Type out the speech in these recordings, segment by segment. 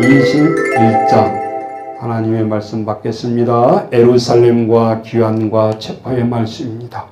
21장 하나님의 말씀 받겠습니다. 에루살렘과 귀환과 체포의 말씀입니다.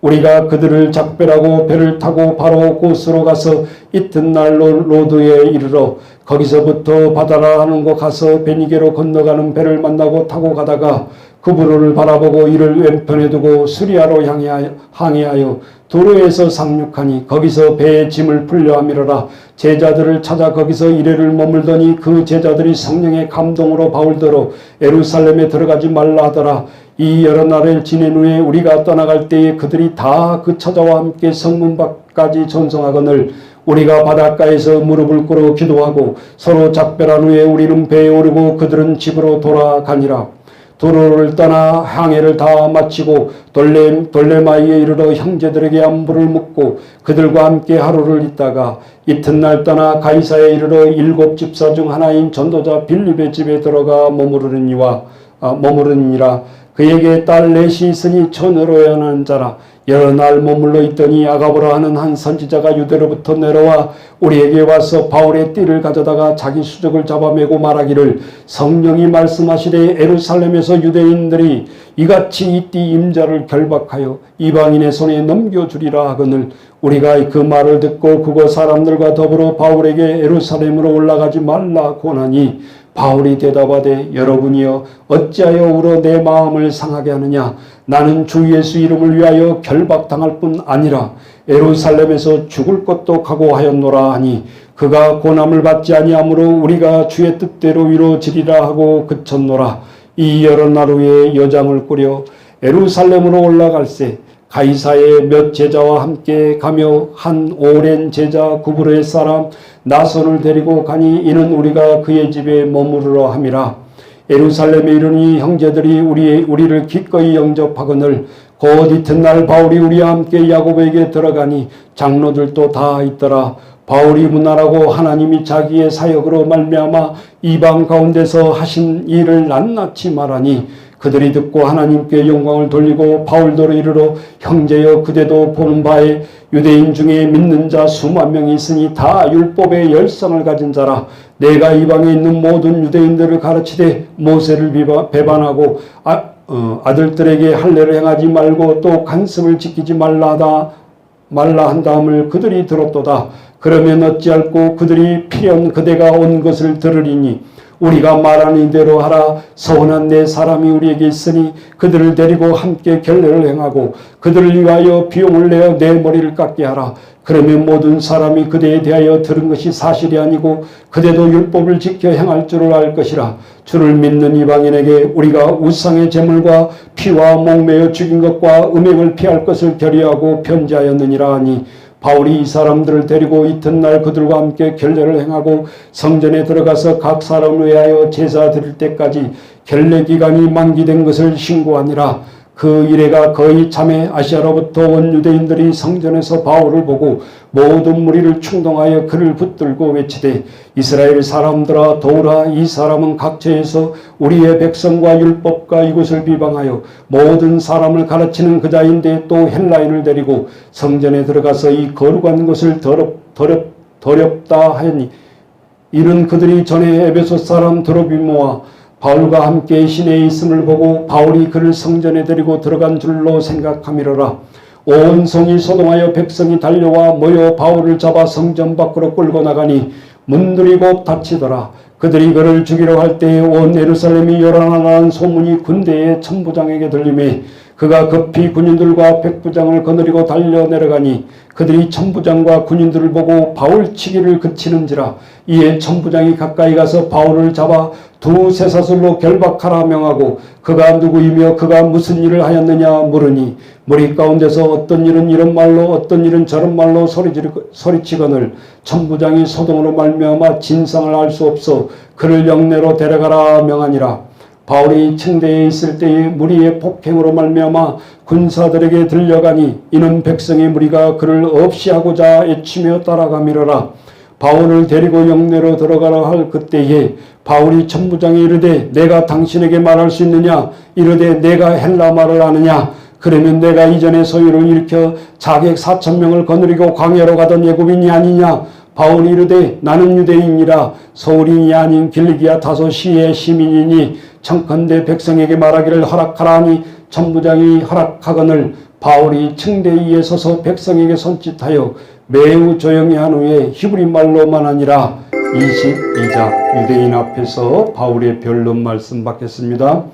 우리가 그들을 작별하고 배를 타고 바로 곳으로 가서 이튿날 로드에 이르러 거기서부터 바다라 하는 곳 가서 베니게로 건너가는 배를 만나고 타고 가다가 그부로를 바라보고 이를 왼편에 두고 수리아로 향하여, 항해하여 도로에서 상륙하니 거기서 배의 짐을 풀려 함이로라. 제자들을 찾아 거기서 이래를 머물더니 그 제자들이 성령의 감동으로 바울더러 에루살렘에 들어가지 말라 하더라. 이 여러 날을 지낸 후에 우리가 떠나갈 때에 그들이 다 그 처자와 함께 성문 밖까지 전송하거늘 우리가 바닷가에서 무릎을 꿇어 기도하고 서로 작별한 후에 우리는 배에 오르고 그들은 집으로 돌아가니라 도로를 떠나 항해를 다 마치고 돌레, 돌레마이에 이르러 형제들에게 안부를 묻고 그들과 함께 하루를 있다가 이튿날 떠나 가이사에 이르러 일곱 집사 중 하나인 전도자 빌립의 집에 들어가 머무르니와 아, 머무르니라. 그에게 딸 넷이 있으니 처녀로 연한 자라 여러 날 머물러 있더니 아가보라 하는 한 선지자가 유대로부터 내려와 우리에게 와서 바울의 띠를 가져다가 자기 수족을 잡아매고 말하기를 성령이 말씀하시되 에루살렘에서 유대인들이 이같이 이 띠 임자를 결박하여 이방인의 손에 넘겨주리라 하거늘 우리가 그 말을 듣고 그곳 사람들과 더불어 바울에게 에루살렘으로 올라가지 말라 고하니 바울이 대답하되 여러분이여 어찌하여 울어 내 마음을 상하게 하느냐 나는 주 예수 이름을 위하여 결박당할 뿐 아니라 에루살렘에서 죽을 것도 각오하였노라 하니 그가 고난을 받지 아니하므로 우리가 주의 뜻대로 위로지리라 하고 그쳤노라 이 여러 날 후에 여장을 꾸려 에루살렘으로 올라갈새 가이사의 몇 제자와 함께 가며 한 오랜 제자 구브르의 사람 나선을 데리고 가니 이는 우리가 그의 집에 머무르러 함이라. 에루살렘에 이르니 형제들이 우리, 우리를 기꺼이 영접하거늘 곧 이튿날 바울이 우리와 함께 야곱에게 들어가니 장로들도 다 있더라. 바울이 문하라고 하나님이 자기의 사역으로 말미암아 이방 가운데서 하신 일을 낱낱이 말하니 그들이 듣고 하나님께 영광을 돌리고 바울도로 이르러 형제여 그대도 보는 바에 유대인 중에 믿는 자 수만 명이 있으니 다 율법의 열성을 가진 자라 내가 이방에 있는 모든 유대인들을 가르치되 모세를 비바, 배반하고 아, 어, 아들들에게 할례를 행하지 말고 또 간섭을 지키지 말라 하다 말라 한 다음을 그들이 들었도다. 그러면 어찌할꼬 그들이 필연 그대가 온 것을 들으리니 우리가 말하는 대로 하라. 서운한 내 사람이 우리에게 있으니 그들을 데리고 함께 결례를 행하고 그들을 위하여 비용을 내어 내 머리를 깎게 하라. 그러면 모든 사람이 그대에 대하여 들은 것이 사실이 아니고 그대도 율법을 지켜 행할 줄을 알 것이라. 주를 믿는 이방인에게 우리가 우상의 제물과 피와 목매어 죽인 것과 음행을 피할 것을 결의하고 편지하였느니라 하니 바울이 이 사람들을 데리고 이튿날 그들과 함께 결례를 행하고 성전에 들어가서 각 사람을 위하여 제사 드릴 때까지 결례 기간이 만기된 것을 신고하니라. 그 이래가 거의 참에 아시아로부터 온 유대인들이 성전에서 바울을 보고 모든 무리를 충동하여 그를 붙들고 외치되 이스라엘 사람들아 도우라. 이 사람은 각처에서 우리의 백성과 율법과 이곳을 비방하여 모든 사람을 가르치는 그자인데 또 헬라인을 데리고 성전에 들어가서 이 거룩한 것을 더럽, 더럽, 더럽다 하니? 이는 그들이 전에 에베소 사람 드로비모와 바울과 함께 시내에 있음을 보고 바울이 그를 성전에 데리고 들어간 줄로 생각함이로라. 온 성이 소동하여 백성이 달려와 모여 바울을 잡아 성전 밖으로 끌고 나가니 문들이 곧 닫히더라. 그들이 그를 죽이려 할 때에 온 예루살렘이 요란하다는 소문이 군대의 천부장에게 들림에 그가 급히 군인들과 백부장을 거느리고 달려 내려가니 그들이 천부장과 군인들을 보고 바울 치기를 그치는지라 이에 천부장이 가까이 가서 바울을 잡아 두 쇠사슬로 결박하라 명하고 그가 누구이며 그가 무슨 일을 하였느냐 물으니 무리 가운데서 어떤 일은 이런 말로 어떤 일은 저런 말로 소리치거늘 천부장이 소동으로 말미암아 진상을 알 수 없어 그를 영내로 데려가라 명하니라 바울이 층대에 있을 때의 무리의 폭행으로 말미암아 군사들에게 들려가니 이는 백성의 무리가 그를 없이 하고자 애치며 따라가미러라. 바울을 데리고 영내로 들어가라 할 그때에 바울이 천부장에 이르되 내가 당신에게 말할 수 있느냐? 이르되 내가 헬라 말을 아느냐? 그러면 내가 이전에 소유를 일으켜 자객 사천 명을 거느리고 광야로 가던 예굽인이 아니냐 바울이 이르되 나는 유대인이라 서울인이 아닌 길리기아 다소 시의 시민이니 청컨대 백성에게 말하기를 허락하라 하니 천부장이 허락하거늘 바울이 층대 위에 서서 백성에게 손짓하여 매우 조용히 한 후에 히브리 말로만 아니라 22자 유대인 앞에서 바울의 변론 말씀 받겠습니다.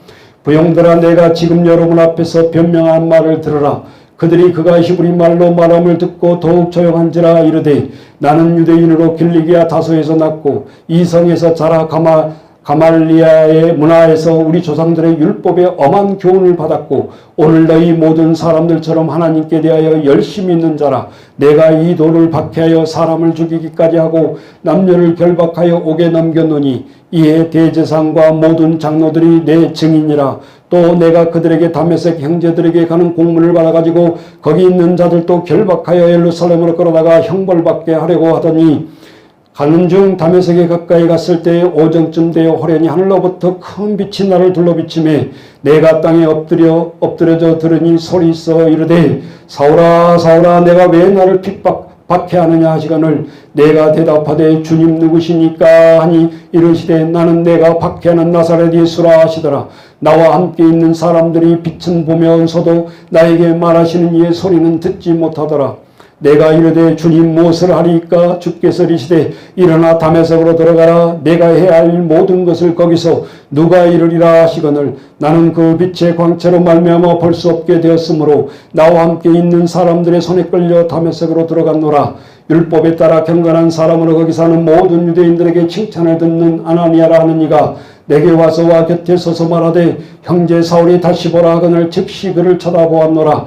부용들아 내가 지금 여러분 앞에서 변명한 말을 들으라. 그들이 그가 히브리 말로 말함을 듣고 더욱 조용한지라 이르되 나는 유대인으로 길리기아 다소에서 났고 이 성에서 자라 가마 가말리아의 문화에서 우리 조상들의 율법에 엄한 교훈을 받았고 오늘 너희 모든 사람들처럼 하나님께 대하여 열심히 있는 자라 내가 이 돌을 박해하여 사람을 죽이기까지 하고 남녀를 결박하여 옥에 넘겼노니 이에 대제상과 모든 장로들이 내 증인이라 또 내가 그들에게 다메섹 형제들에게 가는 공문을 받아가지고 거기 있는 자들도 결박하여 예루살렘으로 끌어다가 형벌받게 하려고 하더니 가는 중 다메섹에 가까이 갔을 때 오정쯤 되어 호련히 하늘로부터 큰 빛이 나를 둘러비침에 내가 땅에 엎드려 엎드려져 들으니 소리 있어 이르되 사울아 사울아 내가 왜 나를 핍박 박해하느냐 하시거늘 내가 대답하되 주님 누구시니까? 하니 이르시되 나는 내가 박해하는 나사렛 예수라 하시더라. 나와 함께 있는 사람들이 빛은 보면서도 나에게 말하시는 이의 소리는 듣지 못하더라 내가 이르되 주님 무엇을 하리까? 주께서 이르시되 일어나 담에석으로 들어가라. 내가 해야 할 모든 것을 거기서 누가 이르리라 하시거늘 나는 그 빛의 광채로 말미암아 볼 수 없게 되었으므로 나와 함께 있는 사람들의 손에 끌려 담에석으로 들어갔노라. 율법에 따라 경건한 사람으로 거기 사는 모든 유대인들에게 칭찬을 듣는 아나니아라 하는 이가 내게 와서 와 곁에 서서 말하되 형제 사울이 다시 보라 하거늘 즉시 그를 쳐다보았노라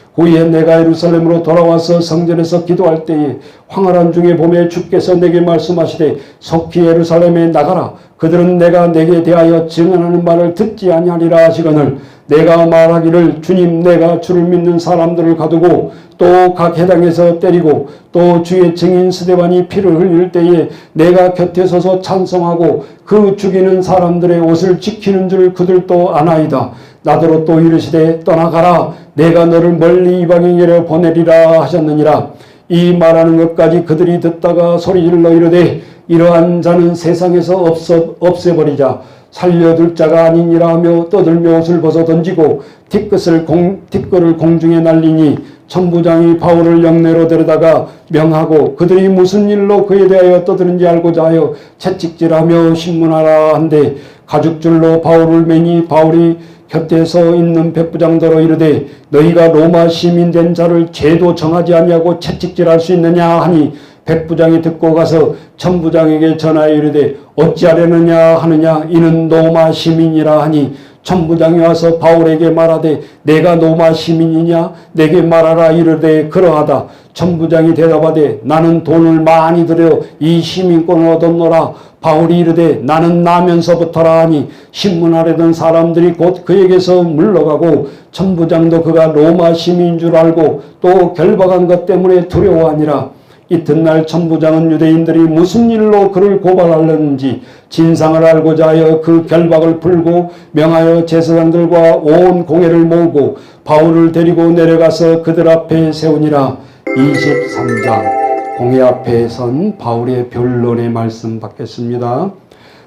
후에 내가 예루살렘으로 돌아와서 성전에서 기도할 때에 황홀한 중에 봄에 주께서 내게 말씀하시되 속히 예루살렘에 나가라. 그들은 내가 내게 대하여 증언하는 말을 듣지 아니하리라 하시거늘 내가 말하기를 주님 내가 주를 믿는 사람들을 가두고 또 각 해당에서 때리고 또 주의 증인 스데반이 피를 흘릴 때에 내가 곁에 서서 찬송하고 그 죽이는 사람들의 옷을 지키는 줄 그들도 아나이다. 나더러 또 이르시되 떠나가라 내가 너를 멀리 이방인에게 보내리라 하셨느니라. 이 말하는 것까지 그들이 듣다가 소리질러 이르되 이러한 자는 세상에서 없어, 없애버리자. 살려둘 자가 아니니라 하며 떠들며 옷을 벗어 던지고 티끌을, 공, 티끌을 공중에 날리니 천부장이 바울을 영내로 데려다가 명하고 그들이 무슨 일로 그에 대하여 떠드는지 알고자 하여 채찍질하며 신문하라 한데 가죽줄로 바울을 매니 바울이 곁에 서 있는 백부장더러 이르되 너희가 로마 시민 된 자를 죄도 정하지 아니하고 채찍질할 수 있느냐? 하니 백부장이 듣고 가서 천부장에게 전하여 이르되 어찌하려느냐 하느냐? 이는 로마 시민이라 하니 천부장이 와서 바울에게 말하되 내가 로마 시민이냐? 내게 말하라 이르되 그러하다. 천부장이 대답하되 나는 돈을 많이 들여 이 시민권을 얻었노라. 바울이 이르되 나는 나면서부터라 하니 신문하려던 사람들이 곧 그에게서 물러가고 천부장도 그가 로마 시민인 줄 알고 또 결박한 것 때문에 두려워하니라 이튿날 천부장은 유대인들이 무슨 일로 그를 고발하려는지 진상을 알고자 하여 그 결박을 풀고 명하여 제사장들과 온 공회를 모으고 바울을 데리고 내려가서 그들 앞에 세우니라 23장 공회 앞에 선 바울의 변론의 말씀 받겠습니다.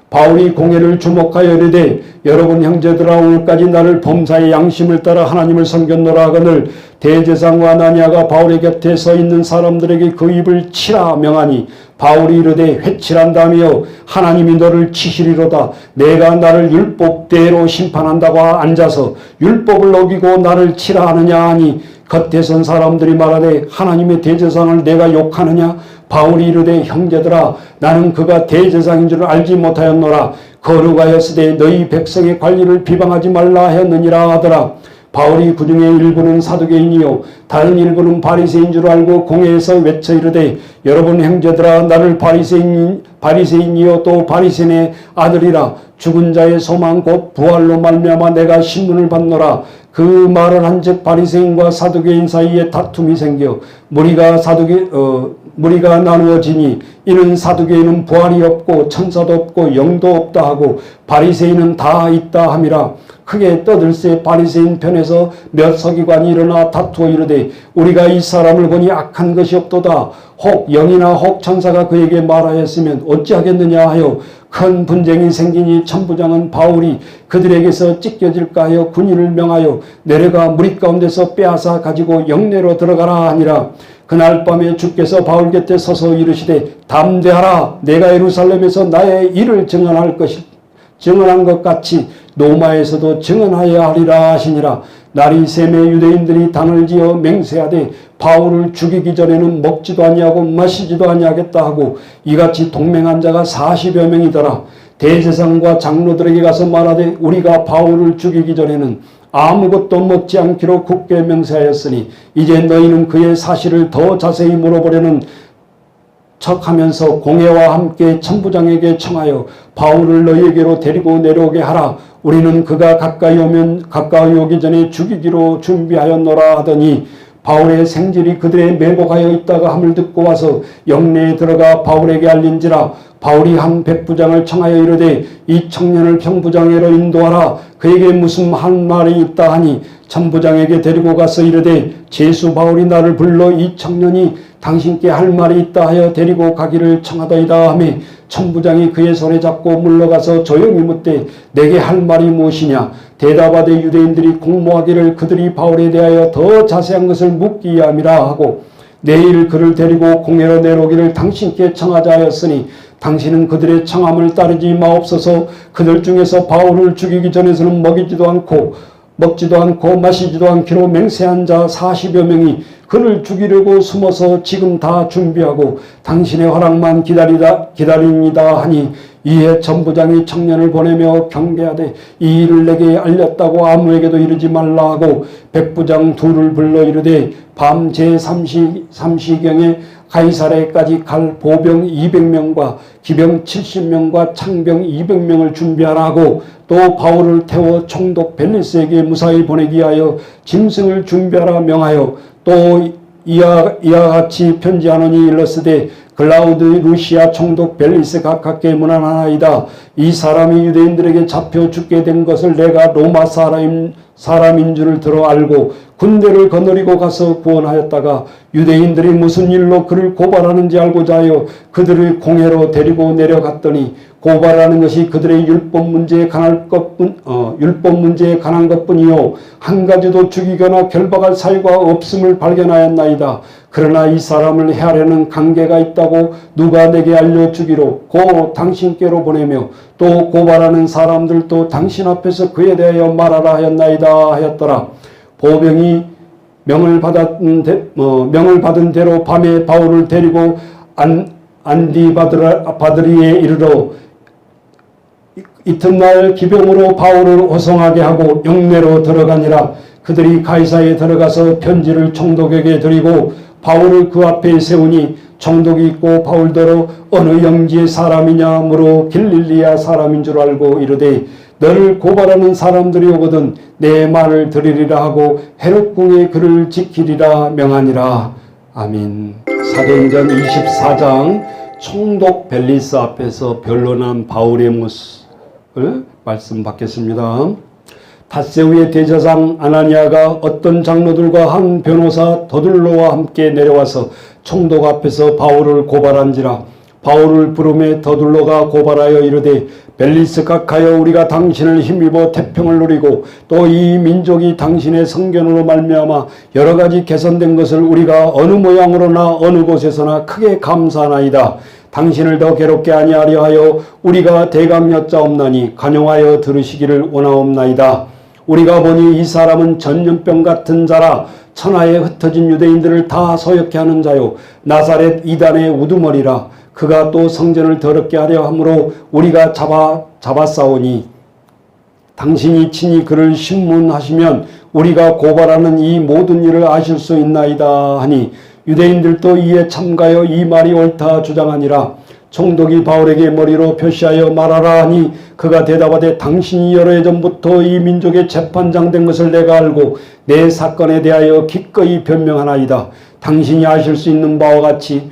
바울이 공회를 주목하여 이르되 여러분 형제들아 오늘까지 나를 범사의 양심을 따라 하나님을 섬겼노라 하거늘 대제사장과 나니아가 바울의 곁에 서 있는 사람들에게 그 입을 치라 명하니 바울이 이르되 회칠한다며 하나님이 너를 치시리로다. 내가 나를 율법대로 심판한다고 앉아서 율법을 어기고 나를 치라 하느냐 하니 겉에 선 사람들이 말하되 하나님의 대제사장을 내가 욕하느냐 바울이 이르되 형제들아 나는 그가 대제사장인 줄 알지 못하였노라. 거룩하였으되 너희 백성의 관리를 비방하지 말라 하였느니라 하더라. 바울이 그 중에 일부는 사두개인이요 다른 일부는 바리새인 줄 알고 공회에서 외쳐 이르되 여러분 형제들아 나를 바리새인 바리새인이요 또 바리새인의 아들이라. 죽은 자의 소망 곧 부활로 말미암아 내가 신문을 받노라 그 말을 한즉 바리새인과 사두개인 사이에 다툼이 생겨 무리가 사두개 어 무리가 나누어지니 이는 사두개인은 부활이 없고 천사도 없고 영도 없다 하고 바리새인은 다 있다 함이라 크게 떠들새 바리새인 편에서 몇 서기관이 일어나 다투어 이르되 우리가 이 사람을 보니 악한 것이 없도다. 혹 영이나 혹 천사가 그에게 말하였으면 어찌하겠느냐 하여 큰 분쟁이 생기니 천부장은 바울이 그들에게서 찢겨질까 하여 군인을 명하여 내려가 무리 가운데서 빼앗아 가지고 영내로 들어가라 하니라. 그날 밤에 주께서 바울 곁에 서서 이르시되 담대하라. 내가 예루살렘에서 나의 일을 증언할 것이 증언한 것 같이 노마에서도 증언하여야 하리라 하시니라 날이 샘에 유대인들이 단을 지어 맹세하되 바울을 죽이기 전에는 먹지도 아니하고 마시지도 아니하겠다 하고 이같이 동맹한 자가 40여 명이더라 대제사장과 장로들에게 가서 말하되 우리가 바울을 죽이기 전에는 아무것도 먹지 않기로 굳게 맹세하였으니 이제 너희는 그의 사실을 더 자세히 물어보려는 척하면서 공회와 함께 천부장에게 청하여 바울을 너희에게로 데리고 내려오게 하라. 우리는 그가 가까이 오면 가까이 오기 전에 죽이기로 준비하였노라 하더니 바울의 생질이 그들의 매복하여 있다가 함을 듣고 와서 영내에 들어가 바울에게 알린지라 바울이 한 백부장을 청하여 이르되 이 청년을 평부장에로 인도하라. 그에게 무슨 한 말이 있다 하니 천부장에게 데리고 가서 이르되 제수 바울이 나를 불러 이 청년이 당신께 할 말이 있다 하여 데리고 가기를 청하더이다 하매 천부장이 그의 손에 잡고 물러가서 조용히 묻되 내게 할 말이 무엇이냐? 대답하되 유대인들이 공모하기를 그들이 바울에 대하여 더 자세한 것을 묻기 위함이라 하고 내일 그를 데리고 공회로 내려오기를 당신께 청하자 하였으니 당신은 그들의 청함을 따르지 마옵소서. 그들 중에서 바울을 죽이기 전에서는 먹이지도 않고 먹지도 않고 마시지도 않기로 맹세한 자 40여 명이 그를 죽이려고 숨어서 지금 다 준비하고 당신의 허락만 기다리다 기다립니다 하니 이에 전부장이 청년을 보내며 경계하되 이 일을 내게 알렸다고 아무에게도 이르지 말라 하고 백부장 둘을 불러 이르되 밤 제3시 3시경에 가이사레까지 갈 보병 200명과 기병 70명과 창병 200명을 준비하라고 또 바울을 태워 총독 벨리스에게 무사히 보내기 위하여 짐승을 준비하라 명하여 또 이와, 이와 같이 편지하노니 일러스되 글라우드 루시아 총독 벨리스 가깝게 문안하나이다. 이 사람이 유대인들에게 잡혀 죽게 된 것을 내가 로마 사람인, 사람인 줄을 들어 알고 군대를 거느리고 가서 구원하였다가 유대인들이 무슨 일로 그를 고발하는지 알고자 하여 그들을 공회로 데리고 내려갔더니 고발하는 것이 그들의 율법 문제에 관할 것뿐 어, 율법 문제에 관한 것뿐이요 한 가지도 죽이거나 결박할 사유가 없음을 발견하였나이다. 그러나 이 사람을 해하려는 관계가 있다고 누가 내게 알려주기로 고 당신께로 보내며 또 고발하는 사람들도 당신 앞에서 그에 대하여 말하라 하였나이다 하였더라. 보병이 명을 받은 대, 어, 명을 받은 대로 밤에 바울을 데리고 안 안디바드리에 이르러 이튿날 기병으로 바울을 호송하게 하고 영내로 들어가니라. 그들이 가이사에 들어가서 편지를 총독에게 드리고 바울을 그 앞에 세우니 총독이 있고 바울더러 어느 영지의 사람이냐 물어 길릴리아 사람인 줄 알고 이르되 너를 고발하는 사람들이 오거든 내 말을 들으리라 하고 헤롯궁에 그를 지키리라 명하니라. 아민 사도행전 24장 총독 벨리스 앞에서 변론한 바울의 모습을 말씀 받겠습니다. 닷새우의 대제사장 아나니아가 어떤 장로들과 한 변호사 더들로와 함께 내려와서 총독 앞에서 바울을 고발한지라 바울을 부름에 더둘로가 고발하여 이르되 벨리스 각하여 우리가 당신을 힘입어 태평을 누리고 또 이 민족이 당신의 성견으로 말미암아 여러 가지 개선된 것을 우리가 어느 모양으로나 어느 곳에서나 크게 감사하나이다. 당신을 더 괴롭게 아니하려 하여 우리가 대감 여짜옵나니 간용하여 들으시기를 원하옵나이다. 우리가 보니 이 사람은 전염병 같은 자라 천하에 흩어진 유대인들을 다 소욕케 하는 자요 나사렛 이단의 우두머리라 그가 또 성전을 더럽게 하려 함으로 우리가 잡아 잡았사오니 당신이 친히 그를 신문하시면 우리가 고발하는 이 모든 일을 아실 수 있나이다 하니 유대인들도 이에 참가하여 이 말이 옳다 주장하니라 총독이 바울에게 머리로 표시하여 말하라 하니 그가 대답하되 당신이 여러 해 전부터 이 민족의 재판장 된 것을 내가 알고 내 사건에 대하여 기꺼이 변명하나이다. 당신이 아실 수 있는 바와 같이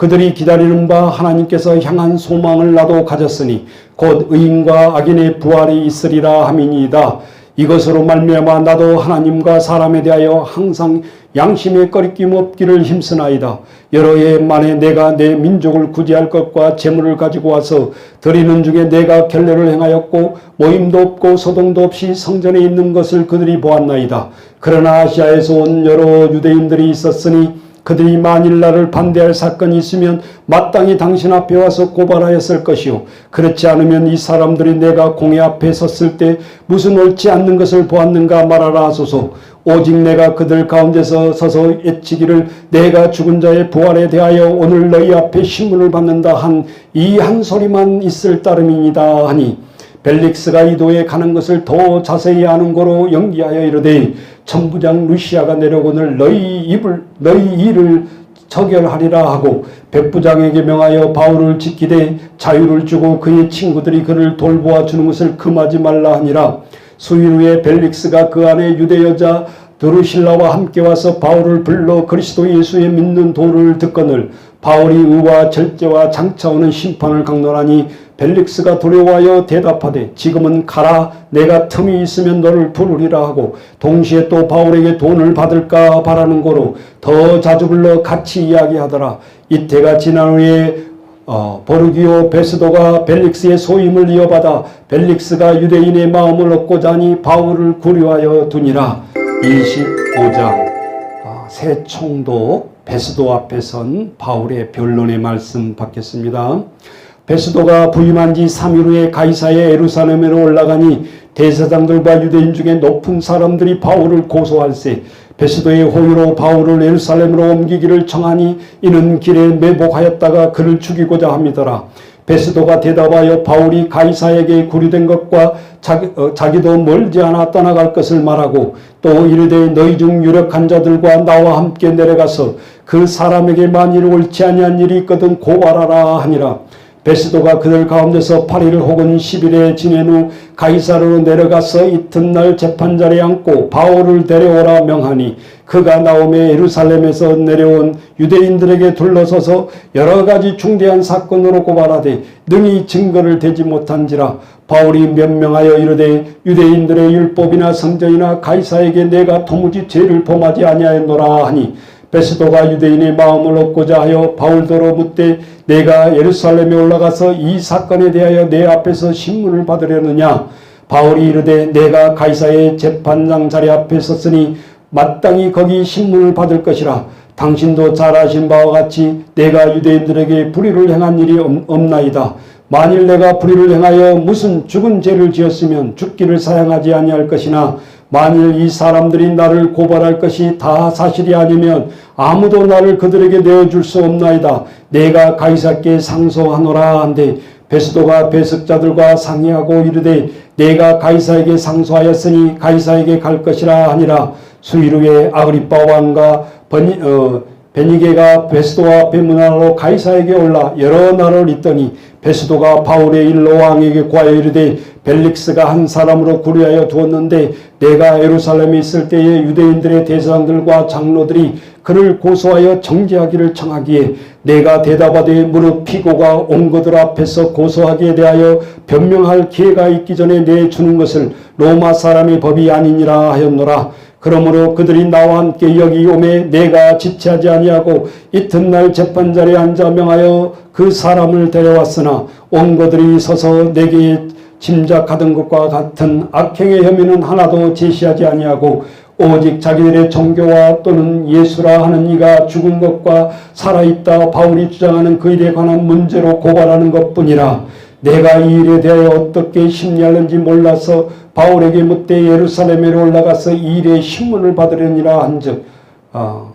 그들이 기다리는 바 하나님께서 향한 소망을 나도 가졌으니 곧 의인과 악인의 부활이 있으리라 함이니이다. 이것으로 말미암아 나도 하나님과 사람에 대하여 항상 양심의 꺼리낌 없기를 힘쓰나이다. 여러 해 만에 내가 내 민족을 구제할 것과 재물을 가지고 와서 드리는 중에 내가 결례를 행하였고 모임도 없고 소동도 없이 성전에 있는 것을 그들이 보았나이다. 그러나 아시아에서 온 여러 유대인들이 있었으니 그들이 만일 나를 반대할 사건이 있으면 마땅히 당신 앞에 와서 고발하였을 것이요. 그렇지 않으면 이 사람들이 내가 공회 앞에 섰을 때 무슨 옳지 않는 것을 보았는가 말하라 하소서. 오직 내가 그들 가운데서 서서 애치기를 내가 죽은 자의 부활에 대하여 오늘 너희 앞에 신문을 받는다 한 이한 소리만 있을 따름이니다 하니 벨릭스가 이도에 가는 것을 더 자세히 아는 거로 연기하여 이르되 천부장 루시아가 내려오늘 너희 입을 너희 일을 처결하리라 하고 백부장에게 명하여 바울을 지키되 자유를 주고 그의 친구들이 그를 돌보아 주는 것을 금하지 말라 하니라. 수일 후에 벨릭스가 그 안에 유대 여자 드루실라와 함께 와서 바울을 불러 그리스도 예수의 믿는 도를 듣거늘 바울이 의와 절제와 장차오는 심판을 강론하니 벨릭스가 두려워하여 대답하되 지금은 가라 내가 틈이 있으면 너를 부르리라 하고 동시에 또 바울에게 돈을 받을까 바라는 거로 더 자주 불러 같이 이야기하더라. 이때가 지난 후에 어, 보르기오 베스도가 벨릭스의 소임을 이어받아 벨릭스가 유대인의 마음을 얻고자 하니 바울을 구려하여 두니라. 25장. 아, 새 총독 베스도 앞에 선 바울의 변론의 말씀 받겠습니다. 베스도가 부임한 지 3일 후에 가이사의 에루살렘으로 올라가니 대사장들과 유대인 중에 높은 사람들이 바울을 고소할세 베스도의 호유로 바울을 에루살렘으로 옮기기를 청하니 이는 길에 매복하였다가 그를 죽이고자 함이더라. 베스도가 대답하여 바울이 가이사에게 구류된 것과 자기, 어, 자기도 멀지 않아 떠나갈 것을 말하고 또 이르되 너희 중 유력한 자들과 나와 함께 내려가서 그 사람에게 만 일 옳지 아니한 일이 있거든 고발하라 하니라. 베스도가 그들 가운데서 8일 혹은 10일에 지낸 후 가이사르로 내려가서 이튿날 재판자리에 앉고 바울을 데려오라 명하니 그가 나오매 예루살렘에서 내려온 유대인들에게 둘러서서 여러 가지 중대한 사건으로 고발하되 능히 증거를 대지 못한지라 바울이 변명하여 이르되 유대인들의 율법이나 성전이나 가이사에게 내가 도무지 죄를 범하지 아니하였노라 하니 베스도가 유대인의 마음을 얻고자 하여 바울더러 묻되 내가 예루살렘에 올라가서 이 사건에 대하여 내 앞에서 신문을 받으려느냐? 바울이 이르되 내가 가이사의 재판장 자리 앞에 섰으니 마땅히 거기 신문을 받을 것이라. 당신도 잘 아신 바와 같이 내가 유대인들에게 불의를 행한 일이 없나이다. 만일 내가 불의를 행하여 무슨 죽은 죄를 지었으면 죽기를 사양하지 아니할 것이나 만일 이 사람들이 나를 고발할 것이 다 사실이 아니면 아무도 나를 그들에게 내어줄 수 없나이다. 내가 가이사께 상소하노라 한데 베스도가 배석자들과 상의하고 이르되 내가 가이사에게 상소하였으니 가이사에게 갈 것이라 하니라 수일 후에 아그리빠 왕과 버니, 어, 베니게가 베스도와 베문하로 가이사에게 올라 여러 날을 있더니 베스도가 바울의 일로 왕에게 구하여 이르되 벨릭스가 한 사람으로 구리하여 두었는데 내가 예루살렘에 있을 때에 유대인들의 대장들과 장로들이 그를 고소하여 정죄하기를 청하기에 내가 대답하되 무릇 피고가 온 그들 앞에서 고소하기에 대하여 변명할 기회가 있기 전에 내주는 것을 로마 사람의 법이 아니니라 하였노라. 그러므로 그들이 나와 함께 여기 오매 내가 지체하지 아니하고 이튿날 재판자리에 앉아 명하여 그 사람을 데려왔으나 온 그들이 서서 내게 짐작하던 것과 같은 악행의 혐의는 하나도 제시하지 아니하고 오직 자기들의 종교와 또는 예수라 하는 이가 죽은 것과 살아있다 바울이 주장하는 그 일에 관한 문제로 고발하는 것뿐이라 내가 이 일에 대하여 어떻게 심리하는지 몰라서 바울에게 묻되 예루살렘에 올라가서 이 일의 신문을 받으려니라 한즉 아,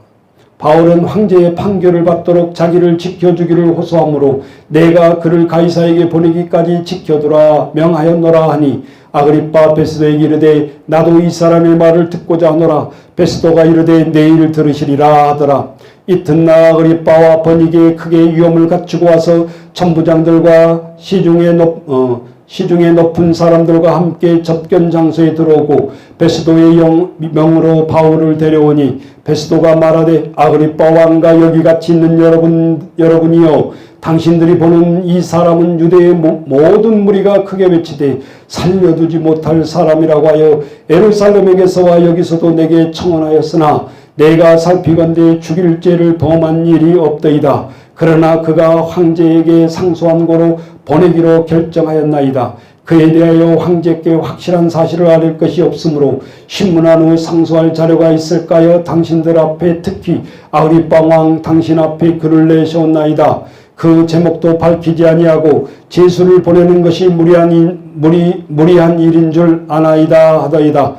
바울은 황제의 판결을 받도록 자기를 지켜주기를 호소하므로 내가 그를 가이사에게 보내기까지 지켜두라 명하였노라 하니 아그리빠 베스도에게 이르되 나도 이 사람의 말을 듣고자 하노라. 베스도가 이르되 내일 들으시리라 하더라. 이튿날 아그리빠와 번익에 크게 위험을 갖추고 와서 천부장들과 시중에 높, 어, 시중에 높은 사람들과 함께 접견 장소에 들어오고 베스도의 영, 명으로 바울을 데려오니 베스도가 말하되 아그리빠 왕과 여기 같이 있는 여러분 여러분이여 당신들이 보는 이 사람은 유대의 모, 모든 무리가 크게 외치되 살려두지 못할 사람이라고 하여 에루살렘에게서와 여기서도 내게 청원하였으나 내가 살피건대 죽일 죄를 범한 일이 없더이다. 그러나 그가 황제에게 상소한 고로 보내기로 결정하였나이다. 그에 대하여 황제께 확실한 사실을 알릴 것이 없으므로 신문한 후 상소할 자료가 있을까요? 당신들 앞에 특히 아그리빠 왕 당신 앞에 글을 내셨나이다. 그 제목도 밝히지 아니하고 제수를 보내는 것이 무리한, 일, 무리, 무리한 일인 줄 아나이다 하더이다.